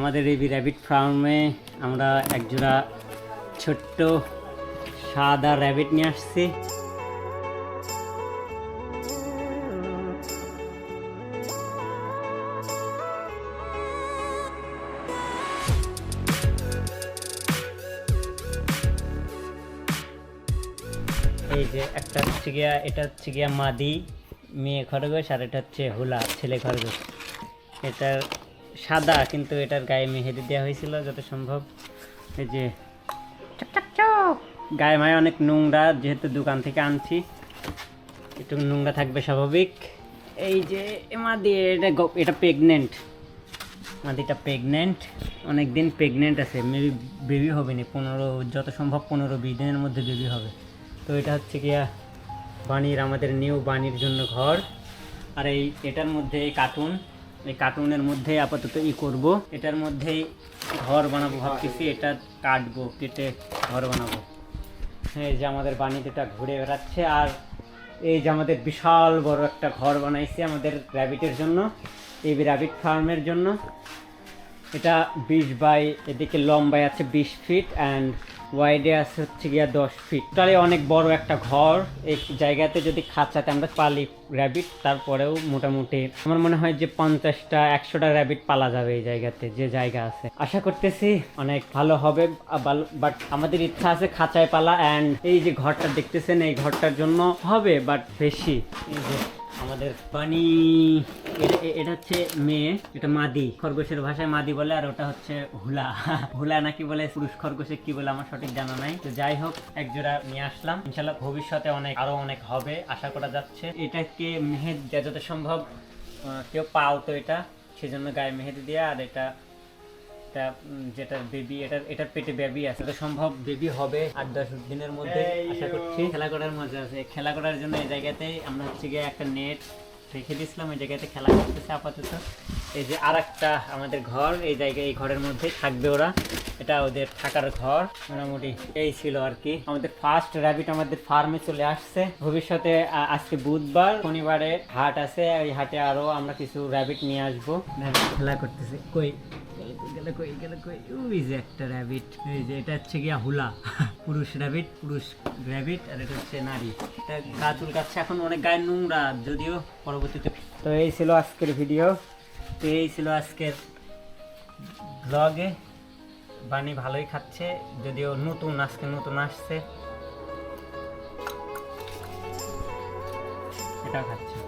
আমাদের এই র্যাবিট ফার্মে আমরা একজোড়া ছোট্ট সাদা র্যাবিট নিয়ে আসছি। এই যে একটা হচ্ছে গিয়া, এটা হচ্ছে গিয়া মাদি, মেয়ে খরগোশ, আর এটা হচ্ছে হুলা, ছেলে খরগোশ। এটার সাদা, কিন্তু এটার গায়ে মেহেদি দেওয়া হয়েছিল যত সম্ভব। এই যে। গায়ে মায়ে অনেক নোংরা, যেহেতু দোকান থেকে আনছি। একটু নোংরা থাকবে স্বাভাবিক। এই যে মাদি এটা এটা প্রেগনেন্ট মাদিটা প্রেগনেন্ট অনেক দিন প্রেগনেন্ট আছে মেবি বেবি হবে না, পনেরো, যত সম্ভব পনেরো, বিশ দিনের মধ্যে বেবি হবে। তো এটা হচ্ছে গিয়া বাণীর, আমাদের নিউ বাণীর জন্য ঘর। আর এই, এটার মধ্যে এই কার্টুন এই কার্টুনের মধ্যে আপাতত ই করব। এটার মধ্যেই ঘর বানাবো ভাবতেছি, এটা কাটবো, কেটে ঘর বানাবো। এই যে আমাদের বাণীটা ঘুরে বেড়াচ্ছে, আর এই যে আমাদের বিশাল বড় একটা ঘর বানাইছে আমাদের র্যাবিটের জন্য এই র্যাবিট ফার্মের জন্য। এটা বিশ বাই, এদিকে লম্বায় আছে বিশ ফিট অ্যান্ড ওয়াইডে আছে হচ্ছে গিয়া দশ ফিট তাহলে অনেক বড় একটা ঘর। এই জায়গাতে যদি খাঁচাতে আমরা পালি র্যাবিট তারপরেও মোটামুটি আমার মনে হয় যে পঞ্চাশটা, একশোটা র্যাবিট পালা যাবে এই জায়গাতে, যে জায়গা আছে। আশা করতেছি অনেক ভালো হবে বাট আমাদের ইচ্ছা আছে খাঁচায় পালা অ্যান্ড এই যে ঘরটা দেখতেছেন, এই ঘরটার জন্য হবে বাট বেশি। এই যে আমাদের পানি এটা- হচ্ছে মেয়ে, এটা মাদি। খরগোশের ভাষায় মাদি বলে, আর ওটা হচ্ছে হুলা। হুলা নাকি বলে পুরুষ খরগোশে কি বলে আমার সঠিক জানা নাই। তো যাই হোক এক জোড়া নিয়ে আসলাম। ইনশাল্লাহ ভবিষ্যতে অনেক, আরও অনেক হবে, আশা করা যাচ্ছে। এটাকে মেহেদ যত সম্ভব কেউ পাও তো এটা, সেজন্য গায়ে মেহেদি দিয়ে, আর এটা এটা উম, যেটা বেবি এটা এটার পেটে বেবি আছে। তো সম্ভব বেবি হবে আট দশ দিনের মধ্যে। আশা করছি খেলা করার মজা আছে। খেলা করার জন্য এই জায়গাতে আমরা হচ্ছে গিয়ে একটা নেট রেখে দিয়েছিলাম, ওই জায়গাতে খেলা করতেছে আপাতত। এই যে আর একটা আমাদের ঘর, এই জায়গায়, এই ঘরের মধ্যে থাকবে ওরা। এটা ওদের থাকার ঘর, মোটামুটি এই ছিল আর কি। আমাদের ফার্স্ট র্যাবিট আমাদের ফার্মে চলে আসছে। ভবিষ্যতে আজকে বুধবার, শনিবারে হাট আছে ওই হাটে আরও আমরা কিছু র্যাবিট নিয়ে আসব। খেলা করতেছে। কই? গেল কই গেল কই? ওই যে একটা র্যাবিট এই যে, এটা হচ্ছে গিয়া হুলা। পুরুষ র্যাবিট পুরুষ র্যাবিট আর এটা হচ্ছে নারী। এটা গা চুলকাচ্ছে এখন অনেক গায়ে নোংরা, যদিও পরবর্তীতে তো এই ছিল আজকের ভিডিও তো এই ছিল আজকের ব্লগে বাণী ভালোই খাচ্ছে, যদিও নতুন, আজকে নতুন আসছে। এটাও খাচ্ছে।